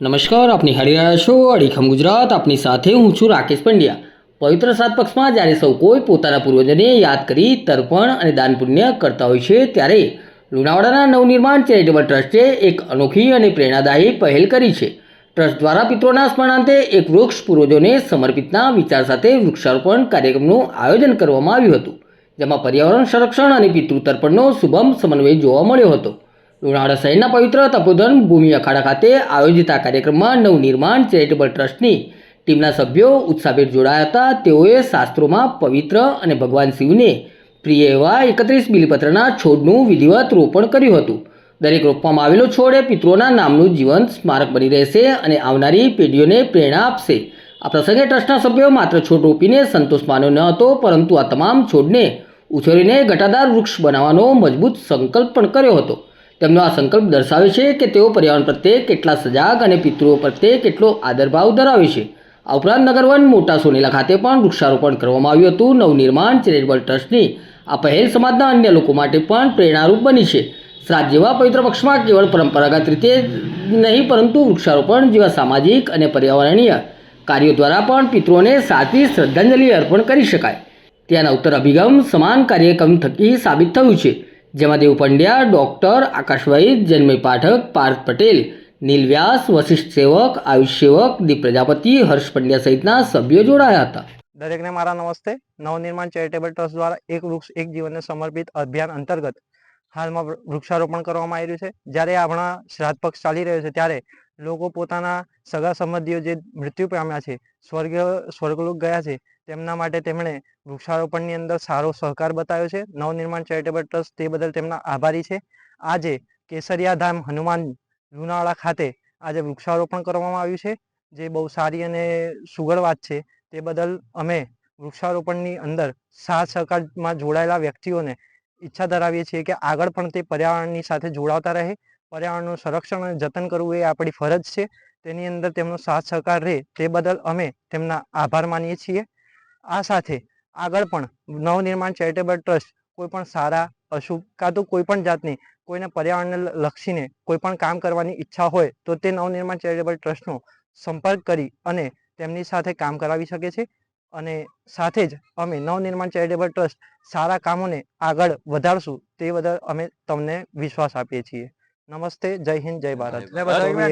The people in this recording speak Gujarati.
નમસ્કાર, આપની હારી રહ્યા છો અડીખમ ગુજરાત. આપની સાથે હું છું રાકેશ પંડ્યા. પવિત્ર સાત પક્ષમાં જ્યારે સૌ કોઈ પોતાના પૂર્વજોને યાદ કરી, તર્પણ અને દાન પુણ્ય કરતા હોય છે, ત્યારે લુણાવાડાના નવનિર્માણ ચેરિટેબલ ટ્રસ્ટે એક અનોખી અને પ્રેરણાદાયી પહેલ કરી છે. ટ્રસ્ટ દ્વારા પિત્રોના સ્મરણાંતે એક વૃક્ષ પૂર્વજોને સમર્પિતના વિચાર સાથે વૃક્ષારોપણ કાર્યક્રમનું આયોજન કરવામાં આવ્યું હતું, જેમાં પર્યાવરણ સંરક્ષણ અને પિતૃ તર્પણનો શુભમ સમન્વય જોવા મળ્યો હતો. લુણાવાડા શહેરના પવિત્ર તપોધન ભૂમિ અખાડા ખાતે આયોજિત આ કાર્યક્રમમાં નવનિર્માણ ચેરિટેબલ ટ્રસ્ટની ટીમના સભ્યો ઉત્સાહભેર જોડાયા હતા. તેઓએ શાસ્ત્રોમાં પવિત્ર અને ભગવાન શિવને પ્રિય એવા એકત્રીસ બિલીપત્રના છોડનું વિધિવત રોપણ કર્યું હતું. દરેક રોપવામાં આવેલો છોડ એ પિત્રોના નામનું જીવંત સ્મારક બની રહેશે અને આવનારી પેઢીઓને પ્રેરણા આપશે. આ પ્રસંગે ટ્રસ્ટના સભ્યો માત્ર છોડ રોપીને સંતોષ માન્યો ન હતો, પરંતુ આ તમામ છોડને ઉછેરીને ઘટાદાર વૃક્ષ બનાવવાનો મજબૂત સંકલ્પ પણ કર્યો હતો. તેમનો આ સંકલ્પ દર્શાવે છે કે તેઓ પર્યાવરણ પ્રત્યે કેટલા સજાગ અને પિતૃઓ પ્રત્યે કેટલો આદરભાવ ધરાવે છે. આ ઉપરાંત નગરવન મોટા સોનેલા ખાતે પણ વૃક્ષારોપણ કરવામાં આવ્યું હતું. નવનિર્માણ ચેરિટેબલ ટ્રસ્ટની આ પહેલ સમાજના અન્ય લોકો માટે પણ પ્રેરણારૂપ બની છે. શ્રાદ્ધ જેવા પવિત્ર પક્ષમાં કેવળ પરંપરાગત રીતે નહીં, પરંતુ વૃક્ષારોપણ જેવા સામાજિક અને પર્યાવરણીય કાર્યો દ્વારા પણ પિતૃઓને સાચી શ્રદ્ધાંજલિ અર્પણ કરી શકાય. ત્યાંના ઉત્તર અભિગમ સમાન કાર્યક્રમ થકી સાબિત થયું છે. જેમાં દેવ પંડ્યા ડૉક્ટર આકાશભાઈ જન્મય પાઠક પાર્થ પટેલ નીલ વ્યાસ વશિષ્ઠ સેવક, આયુષ સેવક, દીપ પ્રજાપતિ, હર્ષ પંડ્યા સહિતના સભ્યો જોડાયા હતા. દરેકને મારા નમસ્તે. નવનિર્માણ ચેરિટેબલ ટ્રસ્ટ દ્વારા એક વૃક્ષ, એક જીવનને સમર્પિત અભિયાન અંતર્ગત હાલમાં વૃક્ષારોપણ કરવામાં આવી રહ્યું છે. જ્યારે આપણા શ્રાદ્ધ પક્ષ ચાલી રહ્યો છે, ત્યારે લોકો પોતાના સગા સંબંધીઓ જે મૃત્યુ પામ્યા છે સ્વર્ગ સ્વર્ગલોક ગયા છે તેમના માટે તેમણે વૃક્ષારોપણની અંદર સારો સહકાર બતાવ્યો છે. નવનિર્માણ ચેરિટેબલ ટ્રસ્ટ તે બદલ તેમના આભારી છે. આજે કેસરિયા ધામ હનુમાન લુણાવાડા ખાતે આજે વૃક્ષારોપણ કરવામાં આવ્યું છે, જે બહુ સારી અને સુગળ વાત છે. તે બદલ અમે વૃક્ષારોપણની અંદર સાથ સહકારમાં જોડાયેલા વ્યક્તિઓને ઈચ્છા ધરાવીએ છીએ કે આગળ પણ તે પર્યાવરણની સાથે જોડાતા રહે. પર્યાવરણનું સંરક્ષણ અને જતન કરવું એ આપણી ફરજ છે. તેની અંદર તેમનો સાથ સહકાર રહે તે બદલ અમે તેમના આભાર માનીએ છીએ. આ સાથે આગળ પણ નવનિર્માણ ચેરિટેબલ ટ્રસ્ટ કોઈ પણ સારા અશુભ કાં તો કોઈ પણ જાતની કોઈને પર્યાવરણને લક્ષીને કોઈ પણ કામ કરવાની ઈચ્છા હોય તો તે નવનિર્માણ ચેરિટેબલ ટ્રસ્ટનો સંપર્ક કરી અને તેમની સાથે કામ કરાવી શકે છે. અને સાથે જ અમે નવનિર્માણ ચેરિટેબલ ટ્રસ્ટ સારા કામોને આગળ વધારશું તે બદલ અમે તમને વિશ્વાસ આપીએ છીએ. નમસ્તે, જય હિન્દ, જય ભારત.